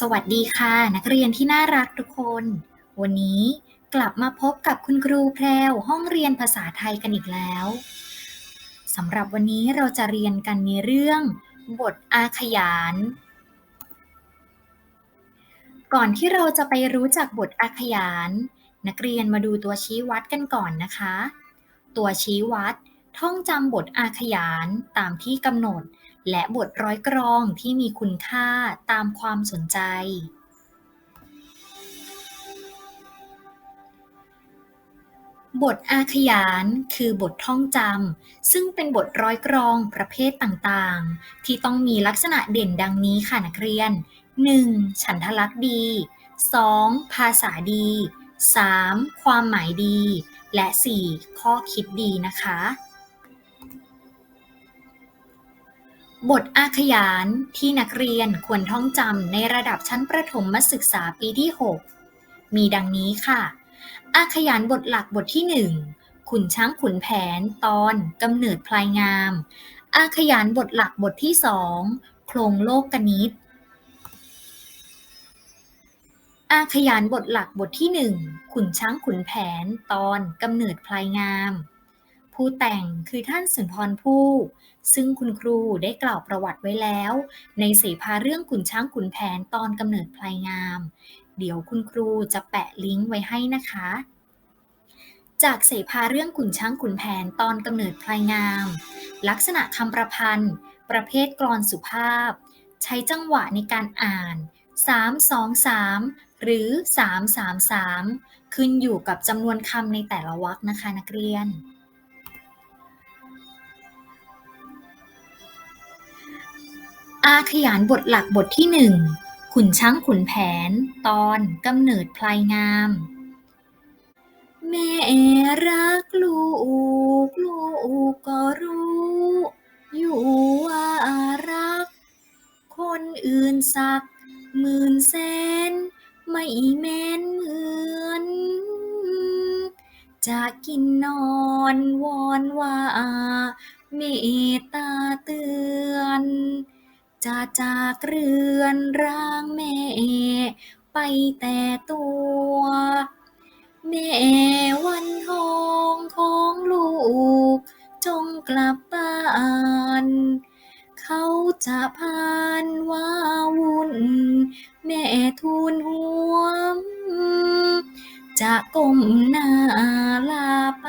สวัสดีค่ะ นักเรียนที่น่ารักทุกคน วันนี้กลับมาพบกับคุณครูแพรวห้องเรียนภาษาไทยกันอีกแล้วสำหรับวันนี้เราจะเรียนกันในเรื่อง บทอาขยาน ก่อนที่เราจะไปรู้จักบทอาขยาน นักเรียนมาดูตัวชี้วัดกันก่อนนะคะ ตัวชี้วัดท่องจำบทอาขยานตามที่กำหนด และบทร้อยกรองที่มีคุณค่าตามความสนใจ บทอาขยานคือบทท่องจำซึ่งเป็นบทร้อยกรองประเภทต่างๆ ที่ต้องมีลักษณะเด่นดังนี้ค่ะนักเรียน 1. ฉันทลักษณ์ดี 2. ภาษาดี 3. ความหมายดี และ 4. ข้อคิดดีนะคะ บทอาขยานที่นักเรียนควรท่องจำในระดับชั้นประถมศึกษาปีที่ 6 มีดังนี้ค่ะ อาขยานบทหลักบทที่ 1 ขุนช้างขุนแผนตอนกำเนิดพลายงาม อาขยานบทหลักบทที่สองโครงโลกกนิษฐ์อาขยานบทหลักบทที่หนึ่งขุนช้างขุนแผนตอนกำเนิดพลายงาม ผู้แต่งคือท่านสุนทรภู่ซึ่งคุณครูได้กล่าวประวัติไว้แล้ว ในเสภาเรื่องขุนช้างขุนแผนตอนกำเนิดพลายงาม เดี๋ยวคุณครูจะแปะลิงก์ไว้ให้นะคะ จากเสภาเรื่องขุนช้างขุนแผนตอนกำเนิดพลายงาม ลักษณะคำประพันธ์ ประเภทกลอนสุภาพ ใช้จังหวะในการอ่าน 3 2 3 หรือ 3 3 3 ขึ้นอยู่กับจำนวนคำในแต่ละวรรคนะคะนักเรียน อาขยานบทหลักบทที่หนึ่งขุนช้างขุนแผน ตอนกำเนิดพลายงาม แม่รักลูก ลูกก็รู้ อยู่ว่ารัก คนอื่นสักหมื่นแสนไม่แม้นเหมือน จะกินนอนวอนว่าเมตตาเตือน จะจากเรือนร่างแม่ ไปแต่ตัว แม่วันทองของลูก จงกลับบ้านเขาจะพานว่าวุ่น แม่ทูลหัวจะก้มหน้าลาไป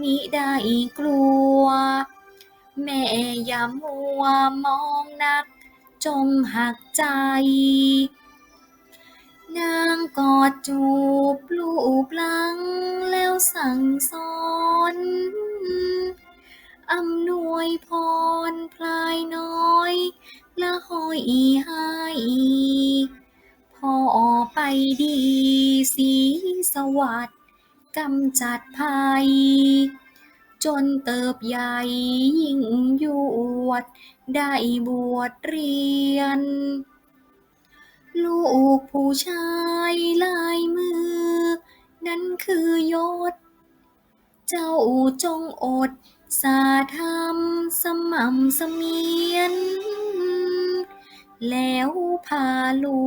มิได้กลัว แม่อย่ามัวมองนัก จงหักใจ นางกอดจูบลูบหลังแล้วสั่งสอนอำนวยพรพลายน้อยละห้อยให้พ่อไปดีสีสวัสดิ์กำจัดภัย จนเติบใหญ่ยิ่งยวด ได้บวชเรียน ลูกผู้ชายลายมือ นั้นคือยศ เจ้าจงอด สาธรรมสม่ำเสมียน แล้วพาลู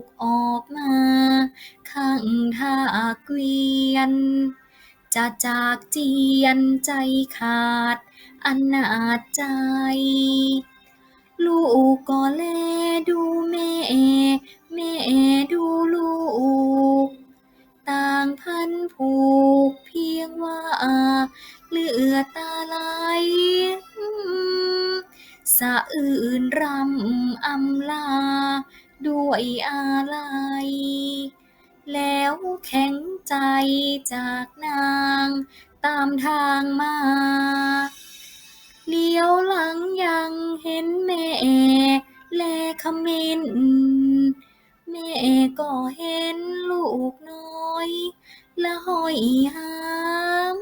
กออกมา ข้างท่าเกวียน จะจากเจียนใจขาดอนาจใจ ลูกก็แลดูแม่ แม่ดูลูก ต่างพันผูกเพียงว่าเลือตาไหลสะอื่นรำอำลา ด้วยอาลั ข็งใจจากนางตามทางมา เลี้ยวหลังยังเห็นแม่แลเขมินแม่ก็เห็นลูกน้อยละห้อยหาง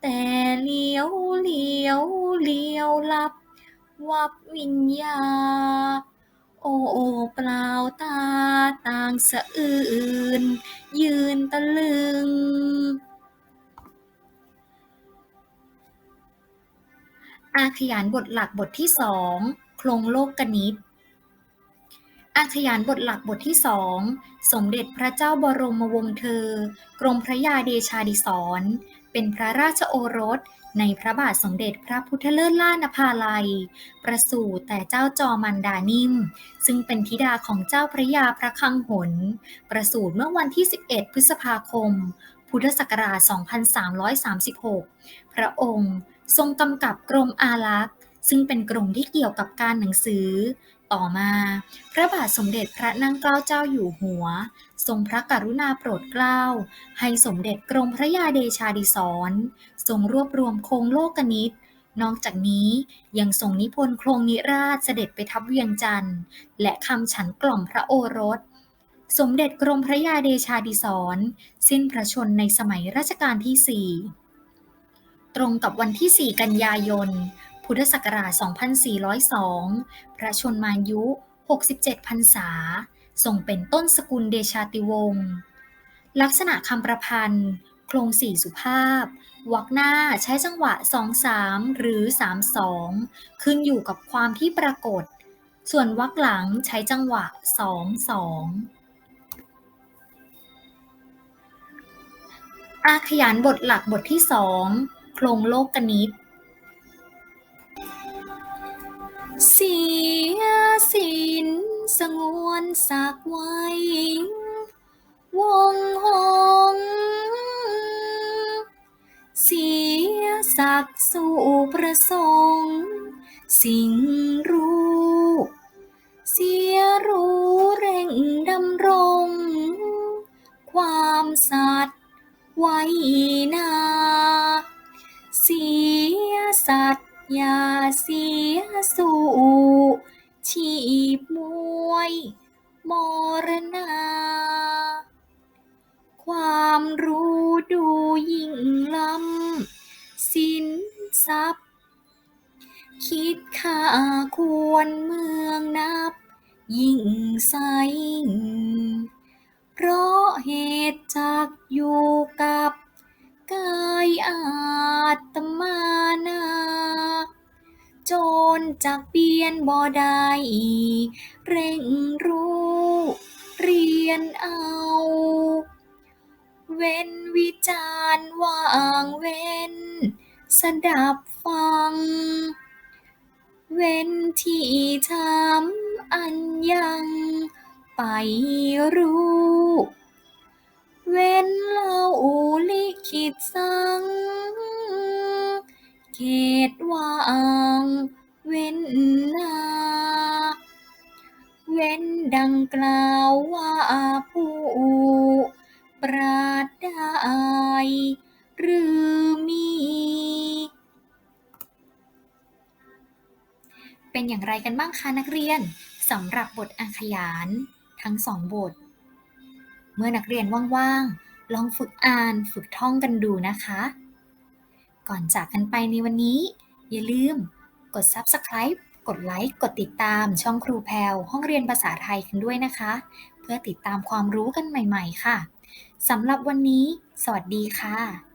แต่เลี้ยวเลี้ยวเลี้ยวลับ วับวิญญา โอ้เปล่าตาต่างสะอื่น ยืนตะลึง อาขยานบทหลักบทที่สองโครงโลกกนิษฐ์อาขยานบทหลักบทที่สองสมเด็จพระเจ้าบรมวงศ์เธอ กรมพระยาเดชาดิศร เป็นพระราชโอรส ในพระบาทสมเด็จพระพุทธเลิศล่านภาลัย ประสูติแต่เจ้าจอมันดานิ่ม ซึ่งเป็นธิดาของเจ้าพระยาพระคังหน ประสูติเมื่อวันที่ 11 พฤษภาคม พุทธศักราช 2336 พระองค์ทรงกำกับกรมอารักษ์ซึ่งเป็นกรมที่เกี่ยวกับการหนังสือ ต่อมา พระบาทสมเด็จพระนั่งเกล้าเจ้าอยู่หัว ทรงพระกรุณาโปรดเกล้า ให้สมเด็จกรมพระยาเดชาดิศรทรงรวบรวมโครงโลกนิตนอกจากนี้ยังทรงนิพนธ์โครงนิราชเสด็จไปทับเวียงจันทร์ และคำฉันกล่อมพระโอรส สมเด็จกรมพระยาเดชาดิศรสิ้นพระชนในสมัยรัชกาลที่4ตรงกับวันที่ 4 กันยายน พุทธศักราช 2402 พระชนมายุ 67พรรษา ทรงเป็นต้นสกุลเดชาติวงศ์ ลักษณะคำประพันธ์ โครงสี่สุภาพวรรคหน้าใช้จังหวะ 2-3 หรือ 3-2 ขึ้นอยู่กับความที่ปรากฏ ส่วนวรรคหลังใช้จังหวะ 2-2อาขยานบทหลักบทที่สองโครงโลกนิต เสียสินสงวนสักไว้ วงหง เสียสักสู่ประสงค์ สิ่งรู้ เสียรู้เร่งดำรง ความสัตย์ไว้นา สู่ ชีพมวย มรณา ความรู้ดูยิ่งล้ำสินทรัพย์ คิดค่าควรเมืองนับ ยิ่งใสเพราะเหตุจักอยู่ โจรจักเปลี่ยนบ่ได้เร่งรู้ เรียนเอา เว้นวิจารณ์ว่างเว้น สดับฟัง เว้นที่ทำอันยังไปรู้ เว้นเล่าลิขิตสั่ง กล่าวว่าผู้ปราดได้หรือมี เป็นอย่างไรกันบ้างคะนักเรียนสำหรับบทอาขยานทั้งสองบท เมื่อนักเรียนว่างๆ ลองฝึกอ่านฝึกท่องกันดูนะคะ ก่อนจากกันไปในวันนี้ อย่าลืมกด Subscribe กดไลค์ กดติดตามช่องครูแพลวห้องเรียนภาษาไทยกันด้วยนะคะ เพื่อติดตามความรู้กันใหม่ ๆ ค่ะสำหรับวันนี้ สวัสดีค่ะ